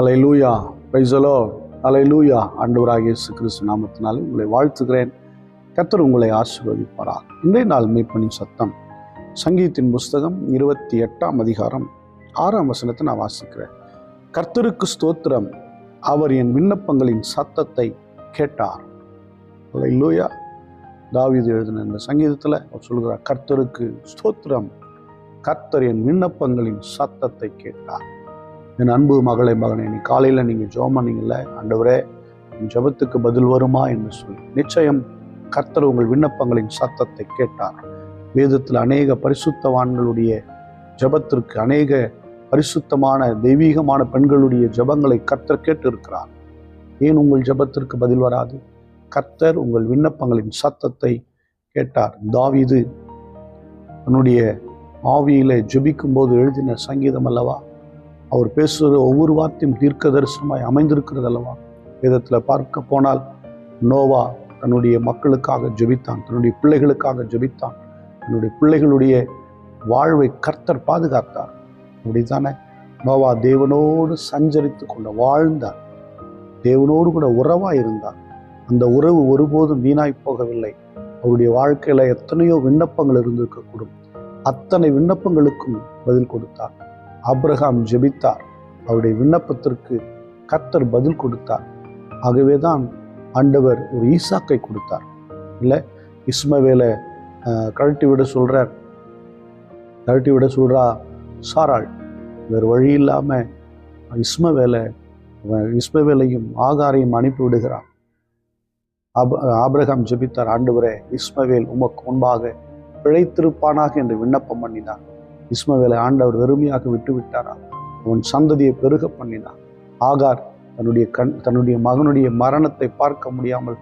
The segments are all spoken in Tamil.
அலை லூயா பைசலோ அலை லூயா ஆண்டவராக இயேசு கிறிஸ்து நாமத்தினாலே உங்களை வாழ்த்துகிறேன். கர்த்தர் உங்களை ஆசீர்வதிப்பாரா இன்றைய நாள் மீட்பனின் சத்தம். சங்கீதத்தின் புஸ்தகம் இருபத்தி எட்டாம் அதிகாரம் ஆறாம் வசனத்தை நான் வாசிக்கிறேன். கர்த்தருக்கு ஸ்தோத்திரம். அவர் என் விண்ணப்பங்களின் சத்தத்தை கேட்டார். அலை லூயா தாவிது எழுதின இந்த சங்கீதத்தில் அவர் சொல்கிறார் கர்த்தருக்கு ஸ்தோத்திரம். கர்த்தர் என் விண்ணப்பங்களின் சத்தத்தை கேட்டார். என் அன்பு மகளை மகனே நீ காலையில் நீங்கள் ஜோம் பண்ணீங்கல்ல ஆண்டவரே என் ஜெபத்துக்கு பதில் வருமா என்று சொல்லி. நிச்சயம் கர்த்தர் உங்கள் விண்ணப்பங்களின் சத்தத்தை கேட்டார். வேதத்தில் அநேக பரிசுத்தவான்களுடைய ஜெபத்திற்கு அநேக பரிசுத்தமான தெய்வீகமான பெண்களுடைய ஜெபங்களை கர்த்தர் கேட்டு இருக்கிறார் ஏன் உங்கள் ஜெபத்திற்கு பதில் வராது? கர்த்தர் உங்கள் விண்ணப்பங்களின் சத்தத்தை கேட்டார். தாவிது தன்னுடைய ஆவியில ஜெபிக்கும் போது எழுதின சங்கீதம் அல்லவா? அவர் பேசுகிற ஒவ்வொரு வார்த்தையும் தீர்க்க தரிசனமாய் அமைந்திருக்கிறது அல்லவா வேதத்தில் பார்க்க போனால் நோவா தன்னுடைய மக்களுக்காக ஜெபித்தான் தன்னுடைய பிள்ளைகளுக்காக ஜெபித்தான். தன்னுடைய பிள்ளைகளுடைய வாழ்வை கர்த்தர் பாதுகாத்தார். அப்படித்தானே? நோவா தேவனோடு சஞ்சரித்து கொண்ட வாழ்ந்தார். தேவனோடு கூட உறவாக இருந்தார். அந்த உறவு ஒருபோதும் வீணாய் போகவில்லை. அவருடைய வாழ்க்கையில் எத்தனையோ விண்ணப்பங்கள் இருந்திருக்கக்கூடும். அத்தனை விண்ணப்பங்களுக்கும் பதில் கொடுத்தார். ஆப்ரஹாம் ஜெபித்தார். அவருடைய விண்ணப்பத்திற்கு கத்தர் பதில் கொடுத்தார். ஆகவே தான் ஆண்டவர் ஒரு ஈசாக்கை கொடுத்தார். இல்லை இஸ்மவேலை கழட்டி விட சொல்றார். கழட்டி விட சொல்றா சாராள் வேறு வழி இல்லாமல் இஸ்மவேலை இஸ்மவேலையும் ஆகாரையும் அனுப்பி விடுகிறார் ஆப் ஆப்ரஹாம் ஜெபித்தார் ஆண்டவரே இஸ்மவேல் உமக்கு முன்பாக பிழைத்திருப்பானாக என்று விண்ணப்பம் பண்ணினார். இஸ்மவேலை ஆண்டவர் வெறுமையாக விட்டு விட்டாரா அவன் சந்ததியை பெருக பண்ணினார் ஆகார் தன்னுடைய கண் தன்னுடைய மகனுடைய மரணத்தை பார்க்க முடியாமல்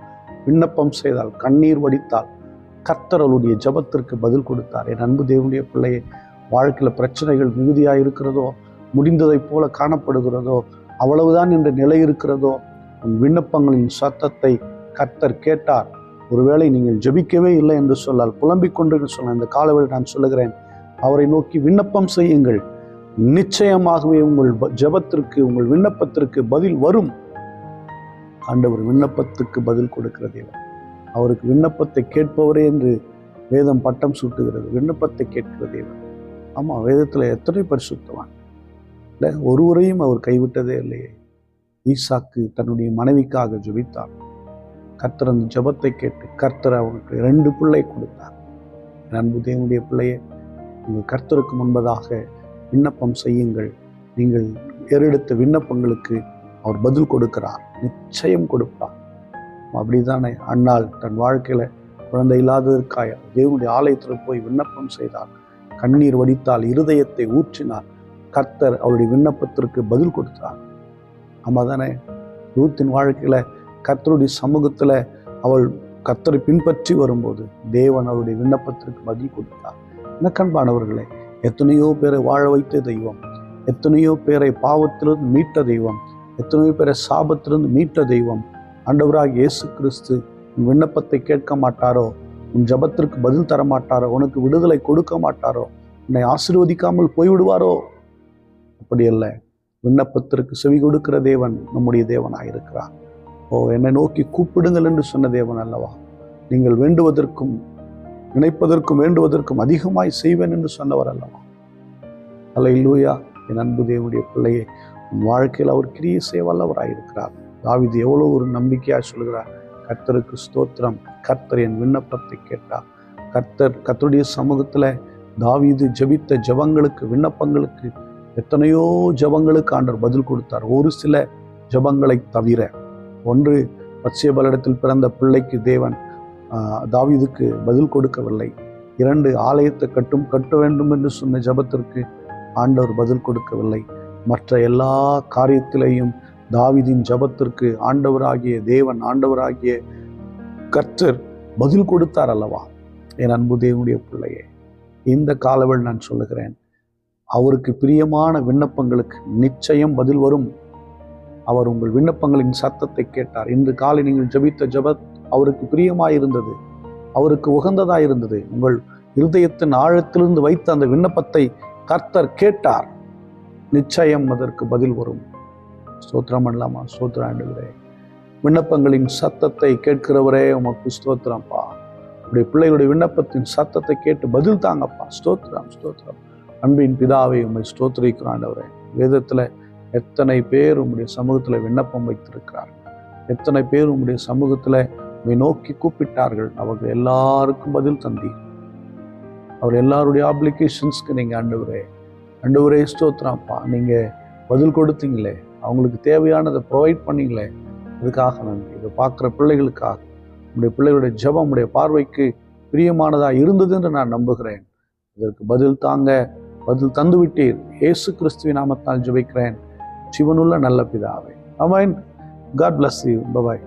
விண்ணப்பம் செய்தால் கண்ணீர் வடித்தால் கர்த்தர் ஜபத்திற்கு ஜெபத்திற்கு பதில் கொடுத்தார். என் அன்பு தேவனுடைய பிள்ளையை வாழ்க்கையில் பிரச்சனைகள் மிகுதியாக இருக்கிறதோ முடிந்ததைப் போல காணப்படுகிறதோ அவ்வளவுதான் என்ற நிலை இருக்கிறதோ உன் விண்ணப்பங்களின் சத்தத்தை கர்த்தர் கேட்டார். ஒருவேளை நீங்கள் ஜெபிக்கவே இல்லை என்று சொல்லால் புலம்பிக் கொண்டு சொன்ன இந்த காலவில் நான் சொல்லுகிறேன் அவரை நோக்கி விண்ணப்பம் செய்யுங்கள். நிச்சயமாகவே உங்கள் ஜபத்திற்கு ஜெபத்திற்கு உங்கள் விண்ணப்பத்திற்கு பதில் வரும். ஆண்டவர் விண்ணப்பத்துக்கு பதில் கொடுக்கிற தேவன். அவருக்கு விண்ணப்பத்தை கேட்பவரே என்று வேதம் பட்டம் சூட்டுகிறது. விண்ணப்பத்தை கேட்கிற தேவன். ஆமாம் வேதத்தில் எத்தனை பரிசுத்தவான் இல்லை ஒருவரையும் அவர் கைவிட்டதே இல்லையே. ஈசாக்கு தன்னுடைய மனைவிக்காக ஜபித்தார். கர்த்தர் அந்த ஜெபத்தை கேட்டு கர்த்தர் அவனுக்கு ரெண்டு பிள்ளை கொடுத்தார். என் அன்பு தேவனுடைய பிள்ளையே உங்கள் கர்த்தருக்கு முன்பதாக விண்ணப்பம் செய்யுங்கள். நீங்கள் ஏறெடுத்த விண்ணப்பங்களுக்கு அவர் பதில் கொடுக்கிறார். நிச்சயம் கொடுப்பார். அப்படிதானே அண்ணாள் தன் வாழ்க்கையில குழந்தை இல்லாததற்காக தேவனுடைய ஆலயத்தில் போய் விண்ணப்பம் செய்தார். கண்ணீர் வடித்தால் இருதயத்தை ஊற்றினார். கர்த்தர் அவருடைய விண்ணப்பத்திற்கு பதில் கொடுத்தார். ஆமா தானே ரூத்தின் வாழ்க்கையில கர்த்தருடைய சமூகத்துல அவள் கர்த்தரை பின்பற்றி வரும்போது தேவன் அவருடைய விண்ணப்பத்திற்கு பதில் கொடுத்தார். இனக்கண்பானவர்களே எத்தனையோ பேரை வாழ வைத்த தெய்வம் எத்தனையோ பேரை பாவத்திலிருந்து மீட்ட தெய்வம் எத்தனையோ பேரை சாபத்திலிருந்து மீட்ட தெய்வம். ஆண்டவராக இயேசு கிறிஸ்து உன் விண்ணப்பத்தை கேட்க மாட்டாரோ? உன் ஜெபத்திற்கு பதில் தர மாட்டாரோ? உனக்கு விடுதலை கொடுக்க மாட்டாரோ? உன்னை ஆசீர்வதிக்காமல் போய்விடுவாரோ? அப்படி அல்ல விண்ணப்பத்திற்கு செவி கொடுக்கிற தேவன் நம்முடைய தேவனாக இருக்கிறார் ஓ என்னை நோக்கி கூப்பிடுங்கள் என்று சொன்ன தேவன் அல்லவா? நீங்கள் வேண்டுவதற்கும் நினைப்பதற்கும் வேண்டுவதற்கும் அதிகமாய் செய்வேன் என்று சொன்னவர் அல்லவா? அல்ல இல்லூயா என் அன்பு தேவனுடைய பிள்ளையை உன் வாழ்க்கையில் அவர் கிரியை செய்வல்லவராயிருக்கிறார். தாவிது எவ்வளோ ஒரு நம்பிக்கையாக சொல்கிறார் கர்த்தருக்கு ஸ்தோத்திரம். கர்த்தர் என் விண்ணப்பத்தை கேட்டார். கர்த்தர் கர்த்தருடைய சமூகத்தில் தாவிது ஜெபித்த ஜெபங்களுக்கு விண்ணப்பங்களுக்கு எத்தனையோ ஜெபங்களுக்கு ஆண்டவர் பதில் கொடுத்தார். ஒரு சில ஜபங்களை தவிர ஒன்று பச்சைபலிடத்தில் பிறந்த பிள்ளைக்கு தேவன் தாவீதுக்கு பதில் கொடுக்கவில்லை. இரண்டு ஆலயத்தை கட்டும் கட்ட வேண்டும் என்று சொன்ன ஜெபத்திற்கு ஆண்டவர் பதில் கொடுக்கவில்லை. மற்ற எல்லா காரியத்திலேயும் தாவிதின் ஜெபத்திற்கு ஆண்டவராகிய தேவன் ஆண்டவராகிய கர்த்தர் பதில் கொடுத்தார் அல்லவா? என் அன்பு தேவனுடைய பிள்ளையே இந்த காலவில் நான் சொல்லுகிறேன். அவருக்கு பிரியமான விண்ணப்பங்களுக்கு நிச்சயம் பதில் வரும். அவர் உங்கள் விண்ணப்பங்களின் சத்தத்தை கேட்டார். இன்று காலை நீங்கள் ஜெபித்த ஜெபத் அவருக்கு பிரியமாயிருந்தது. அவருக்கு உகந்ததாயிருந்தது. உங்கள் இருதயத்தின் ஆழத்திலிருந்து வைத்த அந்த விண்ணப்பத்தை கர்த்தர் கேட்டார். நிச்சயம் அதற்கு பதில் வரும். ஸ்தோத்திரம் பண்ணலாமா? ஸ்தோத்திரம் ஆண்டுகிறே விண்ணப்பங்களின் சத்தத்தை கேட்கிறவரே உமக்கு ஸ்தோத்திரம்ப்பா. உடைய பிள்ளைகளுடைய விண்ணப்பத்தின் சத்தத்தை கேட்டு பதில் தாங்கப்பா. ஸ்தோத்திரம் ஸ்தோத்திரம். அன்பின் பிதாவை உண்மை ஸ்தோத்திரிக்கிறாண்டவரே வேதத்தில் எத்தனை பேர் உங்களுடைய சமூகத்தில் விண்ணப்பம் வைத்திருக்கிறார் எத்தனை பேர் உங்களுடைய சமூகத்தில் உம்மை நோக்கி கூப்பிட்டார்கள். அவர்கள் எல்லாருக்கும் பதில் தந்தி அவர் எல்லாருடைய ஆப்ளிகேஷன்ஸ்க்கு நீங்கள் ஆண்டவரே ஆண்டவரே ஸ்தோத்ராப்பா நீங்கள் பதில் கொடுத்தீங்களே அவங்களுக்கு தேவையானதை ப்ரொவைட் பண்ணீங்களே இதுக்காக நன்றி. இதை பார்க்குற பிள்ளைகளுக்காக உங்களுடைய பிள்ளைகளுடைய ஜெபம் உடைய பார்வைக்கு பிரியமானதாக இருந்தது என்று நான் நம்புகிறேன். இதற்கு பதில் தாங்க பதில் தந்துவிட்டீர் ஏசு இயேசு கிறிஸ்துவின் நாமத்தால் ஜெபிக்கிறேன். சிவனுள்ள நல்ல பிதாவே. Amen God bless you bye bye